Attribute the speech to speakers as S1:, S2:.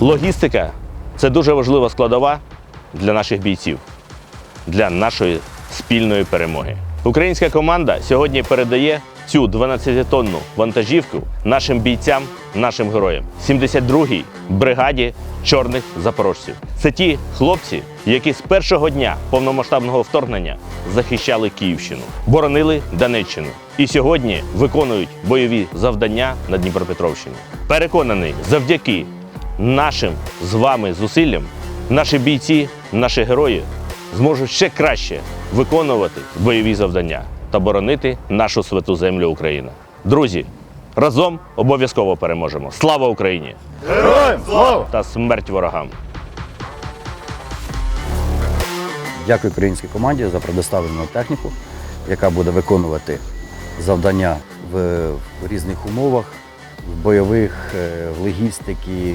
S1: Логістика це дуже важлива складова для наших бійців, для нашої спільної перемоги. Українська команда сьогодні передає цю 12-тонну вантажівку нашим бійцям, нашим героям. 72-й бригаді чорних запорожців. Це ті хлопці, які з першого дня повномасштабного вторгнення захищали Київщину, боронили Донеччину і сьогодні виконують бойові завдання на Дніпропетровщині. Переконаний, завдяки нашим з вами зусиллям наші бійці, наші герої зможуть ще краще виконувати бойові завдання та боронити нашу святу землю Україна. Друзі, разом обов'язково переможемо. Слава Україні!
S2: Героям слава!
S1: Та смерть ворогам!
S3: Дякую українській команді за предоставлену техніку, яка буде виконувати завдання в, в різних умовах, бойових, е, в логістики.